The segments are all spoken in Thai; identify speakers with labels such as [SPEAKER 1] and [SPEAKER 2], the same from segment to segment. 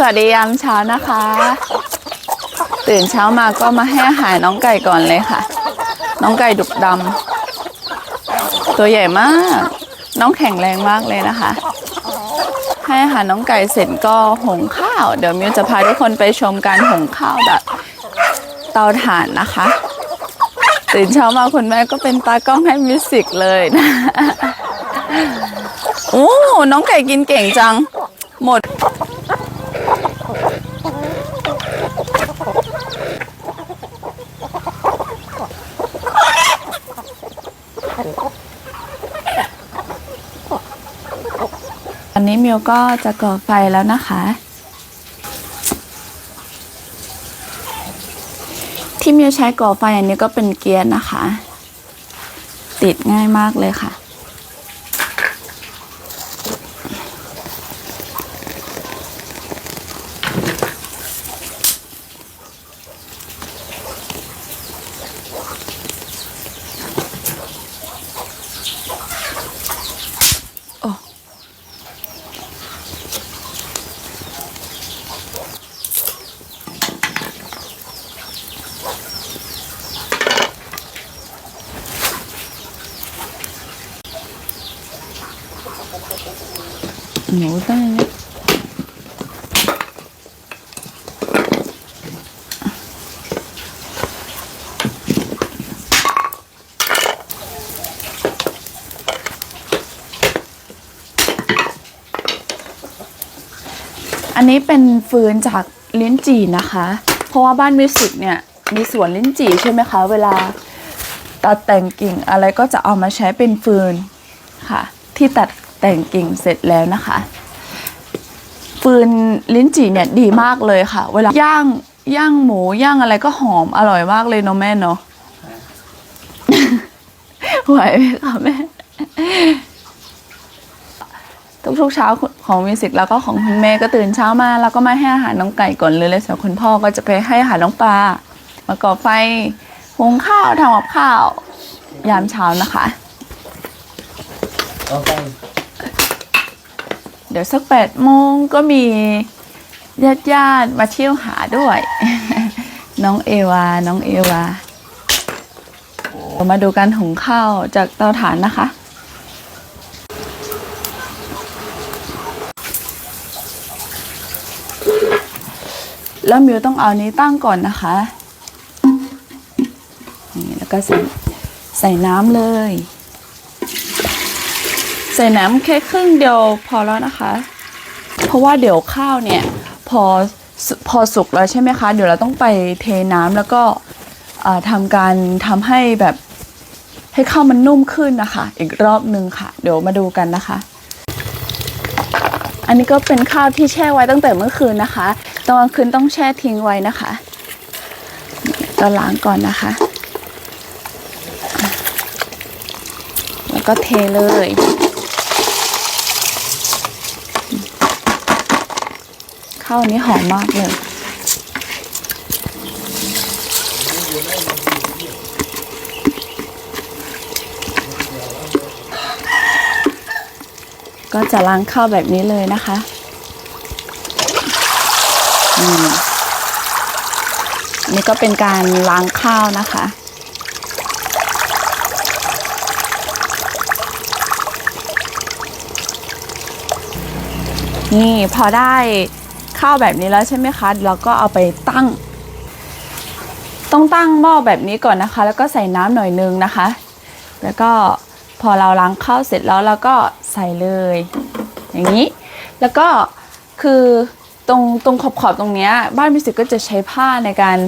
[SPEAKER 1] สวัสดียามเช้านะคะ ตื่นเช้ามาก็มาให้อาหารน้องไก่ก่อนเลยค่ะ น้องไก่ดุกดำตัวใหญ่มาก น้องแข็งแรงมากเลยนะคะ ให้อาหารน้องไก่เสร็จก็หุงข้าว เดี๋ยวมิวจะพาทุกคนไปชมการหุงข้าวแบบเตาถ่านนะคะ ตื่นเช้ามาคุณแม่ก็เป็นตากล้องให้มิวสิกเลยนะโอ้น้องไก่กินเก่งจัง หมด อันนี้มิวก็จะก่อไฟแล้วนะคะ ที่มิวใช้ก่อไฟอันนี้ก็เป็นเกียร์นะคะ ติดง่ายมากเลยค่ะ หนูได้ไหมอันนี้เป็นฟืนจากลิ้นจี่นะคะ เพราะว่าบ้านมิวสิกเนี่ย มีสวนลิ้นจี่ใช่ไหมคะ เวลาตัดแต่งกิ่งอะไรก็จะเอามาใช้เป็นฟืนค่ะ ที่ตัด แต่งกิ่งเสร็จแล้วนะคะ ฟืนลิ้นจี่เนี่ยดีมากเลยค่ะ เวลาย่างย่างหมูย่างอะไรก็หอมอร่อยมากเลยเนาะแม่เนาะไหวไหมคะแม่ทุกๆเช้าของมิวสิกแล้วก็ของคุณแม่ก็ตื่นเช้ามาแล้วก็มาให้อาหารน้องไก่ก่อนเลยแล้วส่วนคุณพ่อก็จะไปให้อาหารน้องปลามาก่อไฟหุงข้าวทำกับข้าว ยามเช้านะคะ
[SPEAKER 2] เอาไป
[SPEAKER 1] เดี๋ยวสักแปดโมงก็มีญาติญาติมาเที่ยวหาด้วย น้องเอวา น้องเอวาเรามาดูการหุงข้าวจากเตาถ่านนะคะ แล้วมิวต้องเอานี้ตั้งก่อนนะคะ นี่แล้วก็ใส่ใส่น้ำเลย ใส่น้ำแค่ครึ่งเดียวพอแล้วนะคะ เพราะว่าเดี๋ยวข้าวเนี่ยพอพอสุกแล้วใช่ไหมคะ เดี๋ยวเราต้องไปเทน้ำแล้วก็ทำการทำให้แบบให้ข้าวมันนุ่มขึ้นนะคะ อีกรอบหนึ่งค่ะ เดี๋ยวมาดูกันนะคะ อันนี้ก็เป็นข้าวที่แช่ไว้ตั้งแต่เมื่อคืนนะคะตอนกลางคืนต้องแช่ทิ้งไว้นะคะก็ล้างก่อนนะคะ แล้วก็เทเลย ข้าวนี้หอมมากเลย ก็จะล้างข้าวแบบนี้เลยนะคะอืมนี่ก็เป็นการล้างข้าวนะคะนี่พอได้ ข้าวแบบนี้แล้วใช่ไหมคะเราก็เอาไปตั้ง ต้องตั้งหม้อแบบนี้ก่อนนะคะ แล้วก็ใส่น้ำหน่อยนึงนะคะ แล้วก็พอเราล้างข้าวเสร็จแล้วเราก็ใส่เลย อย่างนี้ แล้วก็คือตรงตรงขอบขอบๆตรงเนี้ยบ้านมิสิกก็จะใช้ผ้าในการ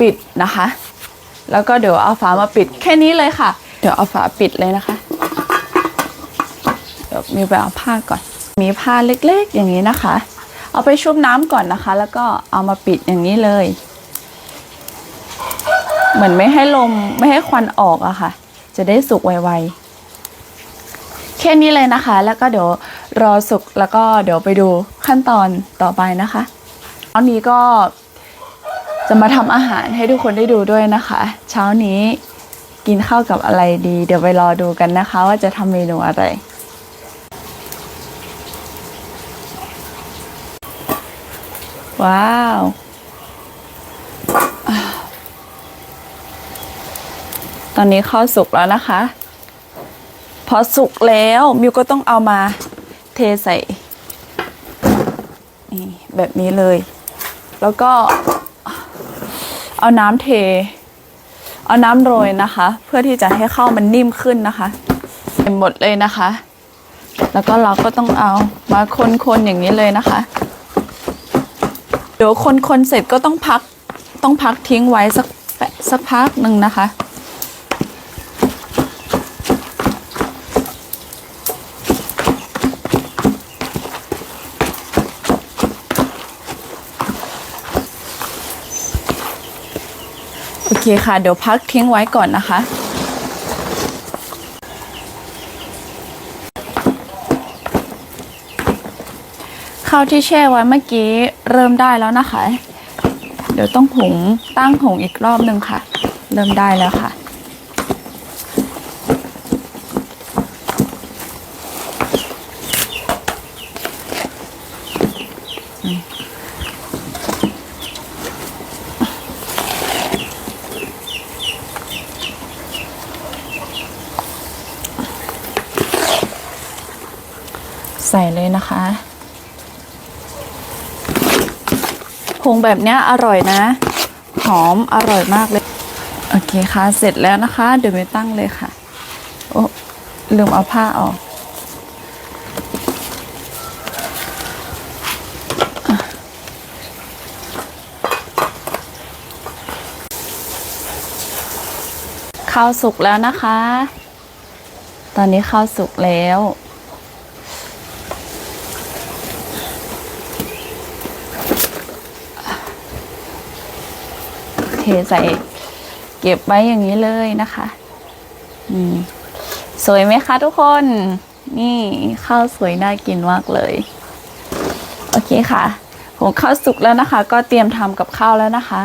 [SPEAKER 1] ปิดนะคะ แล้วก็เดี๋ยวเอาฝามาปิดแค่นี้เลยค่ะ เดี๋ยวเอาฝาปิดเลยนะคะเดี๋ยวมิวไปเอาผ้าก่อน มีผ้าเล็กๆอย่างนี้นะคะ เอาไปชุบน้ำก่อนนะคะ แล้วก็เอามาปิดอย่างนี้เลย เหมือนไม่ให้ลมไม่ให้ควันออกอะค่ะ จะได้สุกไวๆแค่นี้เลยนะคะ แล้วก็เดี๋ยวรอสุกแล้วก็เดี๋ยวไปดูขั้นตอนต่อไปนะคะตอนนี้ก็จะมาทำอาหารให้ทุกคนได้ดูด้วยนะคะ เช้านี้กินข้าวกับอะไรดี เดี๋ยวไปรอดูกันนะคะ ว่าจะทำเมนูอะไร ว้าว ตอนนี้ข้าวสุกแล้วนะคะ พอสุกแล้วมิวก็ต้องเอามาเทใส่นี่แบบนี้เลย แล้วก็เอาน้ำเท เอาน้ำโรยนะคะ เพื่อที่จะให้ข้าวมันนิ่มขึ้นนะคะเต็มหมดเลยนะคะ แล้วก็เราก็ต้องเอามาคนๆอย่างนี้เลยนะคะ เดี๋ยวคนๆเสร็จก็ต้องพักต้องพักทิ้งไว้สักแปะสักพักหนึ่งนะคะ โอเคค่ะ เดี๋ยวพักทิ้งไว้ก่อนนะคะ ข้าวที่แช่ไว้เมื่อกี้เริ่มได้แล้วนะคะ เดี๋ยวต้องหุงตั้งหุงอีกรอบหนึ่งค่ะ เริ่มได้แล้วค่ะ ใส่เลยนะคะ ผงแบบเนี้ยอร่อยนะ หอมอร่อยมากเลย โอเคค่ะ เสร็จแล้วนะคะ เดี๋ยวไปตั้งเลยค่ะ โอ้ลืมเอาผ้าออกข้าวสุกแล้วนะคะ ตอนนี้ข้าวสุกแล้ว เทใส่เก็บไว้อย่างนี้เลยนะคะอืมสวยไหมคะทุกคน นี่ข้าวสวยน่ากินมากเลย โอเคค่ะ ผมข้าวสุกแล้วนะคะ ก็เตรียมทำกับข้าวแล้วนะคะ